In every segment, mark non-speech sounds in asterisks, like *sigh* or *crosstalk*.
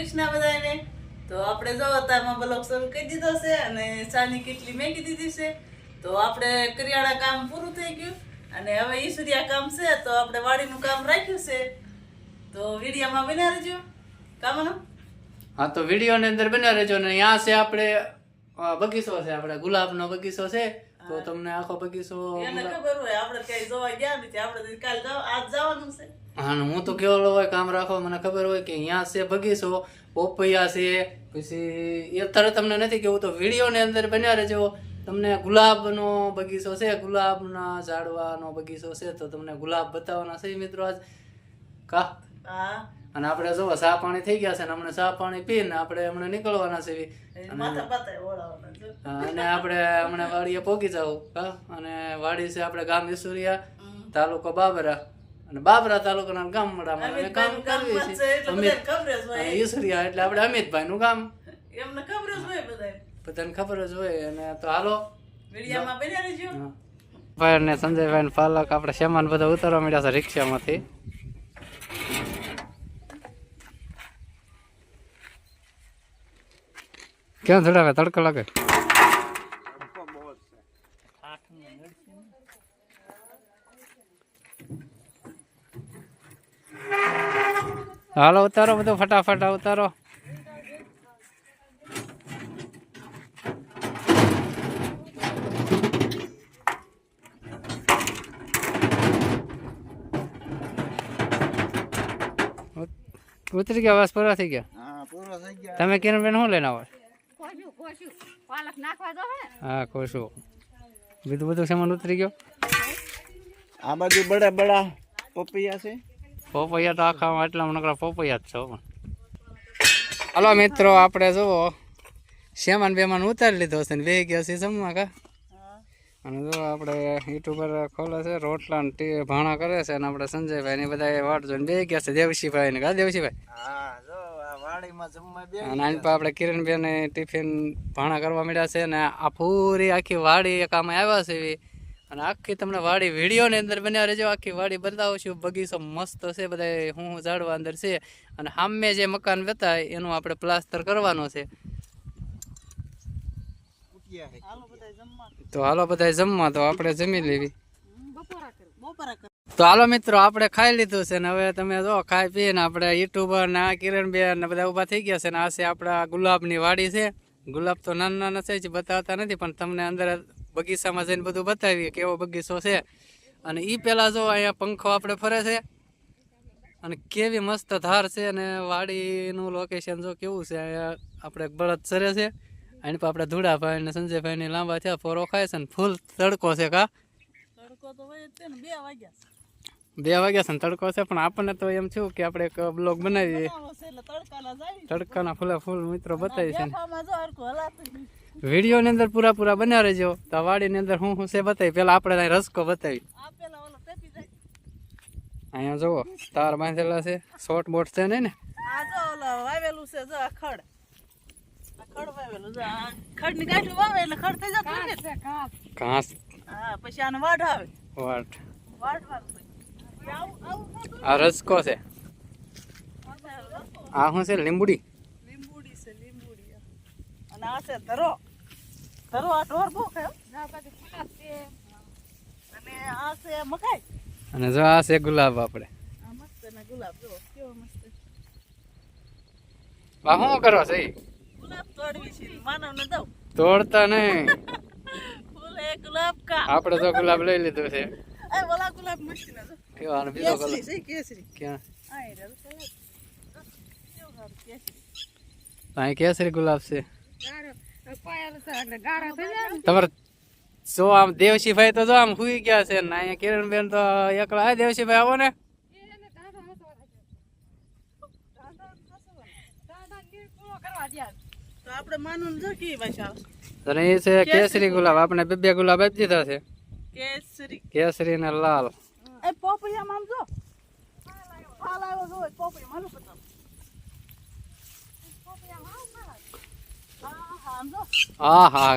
કૃષ્ણ બધાને તો આપણે જો અત્યારમાં બ્લોક શરૂ કરી દીધો છે અને ચાની કેટલી મેકી દીધી છે. તો આપણે કરિયાણા કામ પૂરું થઈ ગયું અને હવે ઈસુરિયા કામ છે, તો આપણે વાડીનું કામ રાખ્યું છે. તો વિડીયામાં બનાવી રહેજો. કામનો? હા, તો વિડીયોની અંદર બનાવી રહેજો ને અહીંયા છે આપણે બગીચો છે, આપણે ગુલાબનો બગીચો છે. તો તમને આખો બગીચો એને ખબર હોય આપણે ક્યાંય જોવા ગયા નથી આપણે કાલ જાવ આજ જવાનું છે. હા હું તો કેવલો હોય કામ રાખો મને ખબર હોય કે અહીંયા છે બગીચો પોપૈયા છે પછી એ તરત તમને નથી કેવું તો વિડીયોની અંદર બન્યા રહેજો. તમને ગુલાબનો બગીચો છે ગુલાબના ઝાડવાનો બગીચો છે તો તમને ગુલાબ બતાવવાના છે મિત્રો આજ. કા? હા. અને આપણે જો સા પાણી થઈ ગયા છે ને હમણાં સા પાણી પીને આપણે હમણાં નીકળવાના છે. અને આપણે હમણાં વાડીએ પહોંચી જાવ હા? અને વાડી છે આપણે ગામ ઈસુરિયા તાલુકો બાબરા. અને બાબરા તાલુકાના ગામડામાં અમે કામ કરીએ છીએ. ઈસુરિયા એટલે આપણે અમિતભાઈ નું ગામ. એમને ખબર જ હોય બધાને. બધાને ખબર જ હોય અને તો હાલો. વિડીયામાં બન્યા રહેજો. ભાઈ ને સંજયભાઈ ને પાલક આપણે સામાન બધા ઉતારવા મળ્યા છે રિક્ષામાંથી. ક્યાં ચડાવે તડકો લાગે હાલો ઉતારો બધું ફટાફટ ઉતારો ઉત- ઉતરી ગયા બસ પૂરા થઈ ગયા તમે કિરણબેન શું લઈને આવો કોશું કોશું પાલક નાખવા દો હે. હા કોશો બીજું બધું સામાન ઉતરી ગયો? આ બાજુ બડા બડા પપૈયા છે. પોપૈયા તો આખા એટલા નકરા પોપૈયા જ છો હાલો મિત્રો આપણે જુઓ. શેમાન બેમાન ઉતારી લીધો છે ને બે ગયા છે જમવા કા? અને જો આપણે યુટ્યુબર ખોલે છે રોટલા ને ભાણા કરે છે અને આપણે સંજયભાઈ ને બધા વાટ જોઈને બે ગયા છે દેવશીભાઈ ને કા? દેવશીભાઈ? જમવા બે આપણે કિરણબેન ટિફિન ભાણા કરવા મળ્યા છે અને આ પૂરી આખી વાડી એક આમાં આવ્યા છે એવી. અને આખી તમને વાડી વિડીયોની અંદર બન્યા રહેજો. આખી વાડી બતાવું છું. બગીચો મસ્ત છે બધા હું હું ઝાડવા અંદર છે. અને સામે જે મકાન વેતા એનું આપણે પ્લાસ્ટર કરવાનો છે. તો હાલો બધા જમવા. તો આપણે જમી લેવી બપોરા કરું બપોરા કર તો હાલો મિત્રો, આપણે ખાઈ લીધું છે ને હવે તમે જો ખાઈ પીને આપણે યુટ્યુબર ને આ કિરણબેન ને બધા ઊભા થઈ ગયા છે ને આ છે આપણા ગુલાબની વાડી છે. ગુલાબ તો નાના નાના છે બતાવતા નથી, પણ તમને અંદર બગીચામાં જઈને બધું બતાવીએ કેવો બગીચો છે. અને એ પહેલાં જો અહીંયા પંખો આપણે ફરે છે. અને કેવી મસ્ત ધાર છે અને વાડીનું લોકેશન જો કેવું છે, અહીંયા આપણે બળદ ચરે છે. એની પર આપણે ધૂળાભાઈ ને સંજયભાઈની લાંબા થયા ફોરો ખાય છે ને ફૂલ તડકો છે કા. તડકો તો હોય જ ને બે વાગ્યા છે. બે વાગ્યા છે તડકો છે પણ આપણને તો એમ થયું કે આપણે એક બ્લોગ બનાવીએ તડકાના ફૂલા ફૂલ મિત્રો બતાવી છે નહીં. વિડીયોની અંદર પૂરા પૂરા બન્યા રહેજો. તો વાડી ની અંદર હું હું છે બતાવી? પેલા આપણે રસકો બતાવી. અહીંયા જુઓ તાર બાંધેલા છે શોર્ટ બોટ છે ને આ વાવેલું છે જો આ ખડ. ખડ વાવેલું જો આ ખડની ગાંઠી વાવે એટલે ખડ થઈ જતું ઘાસ ઘાસ. હા પછી આને વાઢ આવે. વાટ. આ રસકો છે. આ શું છે લીંબુડી? લીંબુડી છે લીંબુડી અને આ છે ધરો. ધરો આ ઢોર બહુ છે અને આ છે મકાઈ. અને જો આ છે ગુલાબ આપણે. આ મસ્ત ને ગુલાબ જો કેવો મસ્ત વાહ શું કરો છે ગુલાબ તોડવી છે માનવ ને દઉં. તોડતા નહીં. ગુલાબ કા આપણે તો ગુલાબ લઈ લીધું છે. એ ઓલા ગુલાબ મસ્ત ને જો કેવો આનો બીજો કેસરી ગુલાબ છે કેસરી. ક્યાં આ એ રહ્યો છે. કેવું સારું કેસરી. અહીં કેસરી ગુલાબ છે. ગારો. પાયેલું છે એટલે ગારા થઈ જાય ને તમારે જો આમ દેવશીભાઈ તો જો આમ હુઈ ગયા છે. ને અહીંયા કિરણબેન તો એકલા. આ દેવશીભાઈ આવો ને. એને ધાંધા મસવા રાખ્યો ધાંધા નીર પૂરો કરવા દ્યા તો આપણે માનવ જો કેવી ભાષા આવશે અને એ છે કેસરી ગુલાબ. આપણે બે બે ગુલાબ આપી દીધા છે. કેસરી. કેસરી ને લાલ. એ પોપૈયામાં આમ જો. ફાલ આવ્યો જો એ પોપૈયા. માલું બતાવ. હા હા આમ જો. હા હા.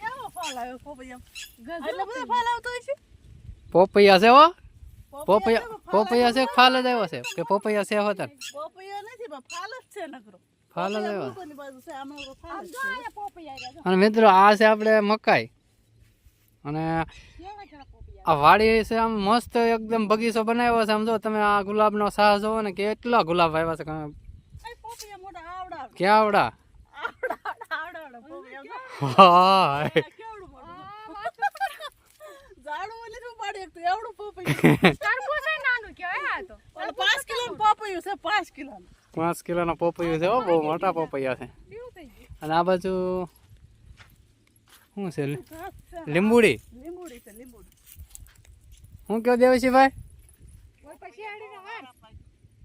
કેવો ફાલ આવ્યો પોપૈયામાં એટલે બધો ફાલ આવતો હોય છે. પોપૈયા છે હો. પોપૈયા પોપૈયા પોપૈયા છે કે ફાલ જ આવ્યો છે. કે પોપૈયા છે હોતા પોપૈયા નથી પણ ફાલ જ છે નકરો. ફાલ જ આવ્યા. અને મિત્રો આ છે આપણે મકાઈ અને. આ વાડી છે આમ મસ્ત એકદમ બગીચો બનાવ્યો છે આમ જો તમે આ ગુલાબનો સાહ જોવો ને કેટલા ગુલાબ આવ્યા છે તમે એ પપૈયા મોટા આવડા આવડા. કેવડા આવડા આવડા આવડા પપૈયા. હા શું પાડી એવડું પપૈયું. *laughs* તરબૂચ ય નાનું કહેવાય આ તો. ઓલું પાંચ કિલોનું પપૈયું છે પાંચ કિલોનું. પાંચ કિલોના પોપૈયું છે હો બહુ મોટા પોપૈયા છે. અને આ બાજુ શું છે. લીંબુડી. શું કહો દેવશીભાઈ ભાઈ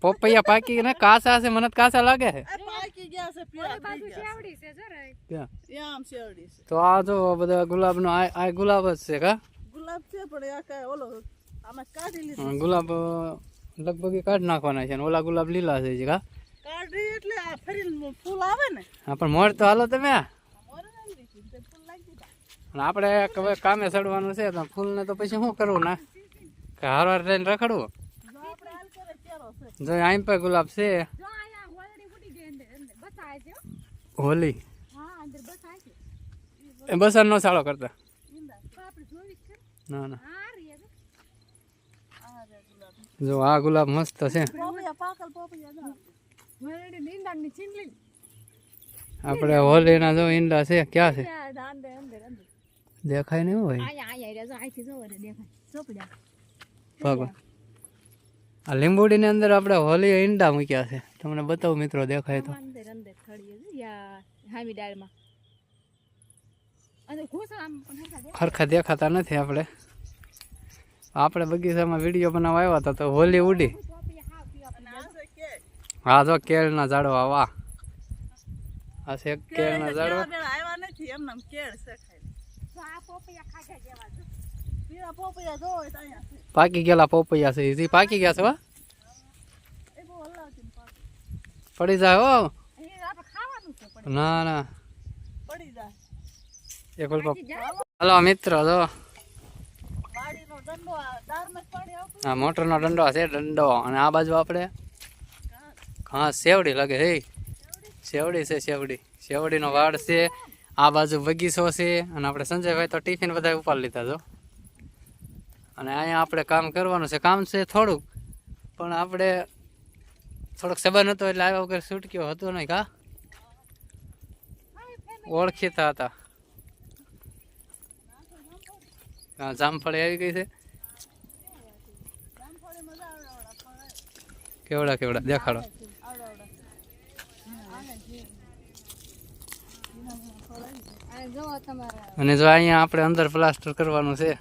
પોપૈયા પાકી ને કાસા છે મને કાસા લાગે છે. ક્યાં? તો આ જો બધા ગુલાબનો આ આ ગુલાબ જ છે કા ગુલાબ છે પણ ગુલાબ લગભગ એ કાઢી નાખવાના છે ઓલા ગુલાબ લીલા છે કા. કાઢી એટલે આ ફરી ફૂલ આવે ને. હા પણ મોર તો હાલો તમે. આપણે હવે કામે ચડવાનું છે તો ફૂલને તો પછી શું કરવું ના? કે હારવાર લઈને રખડવું? જો આપણે હાલ કરે કેરો છે જો અહીં પર ગુલાબ છે. જો અહીંયા હોલડી ઉડી ગઈ અંદર અંદર બસાય છે હો. હોલી. હા અંદર બસાય છે. એ બસર નો સાળો કરતા. ના. ના હા રે હવે. આ રે ગુલાબ. જો આ ગુલાબ મસ્ત છે. આપણે હોલીના જો ઈંડા છે, ક્યાં છે? દેખાય નહીં હોય ભગવાન. આ લીંબુડીની અંદર આપણે હોલી ઈંડા મૂક્યા છે. તમને બતાવું મિત્રો, દેખાય તો. ખરખા દેખાતા નથી આપણે. આપણે બગીચામાં વીડિયો બનાવવા આવ્યા હતા તો હોલી ઉડી. હા જો કેળના ઝાડવા વાહ. આ છે કેળ કેળના ઝાડો ઝાડવા આવ્યા નથી કેળ છે. પાકી ગયેલા પોપૈયા છે. ઈ પાકી ગયા છે એ પાક. પડી જાય હો. ના ના. પડી જાય. પપ- મિત્રો જો. આ મોટરનો દંડો છે દંડો. અને આ બાજુ આપણે? હા સેવડી લાગે હે. સેવડી છે સેવડી સેવડીનો વાડ છે આ બાજુ બગીચો છે અને આપણે સંજયભાઈ તો ટિફિન બધા ઉપાડ લીધા છો અને અહીંયા આપણે કામ કરવાનું છે. કામ છે થોડુંક પણ આપણે થોડોક સંબંધ હતો એટલે આવ્યા વગર છૂટક્યો હતો નહીં કા? ઓળખીતા હતા. હા જામફળી આવી ગઈ છે. કેવડા કેવડા? દેખાડો. અને જો તમારા અને જો અહીંયા આપણે અંદર પ્લાસ્ટર કરવાનું છે.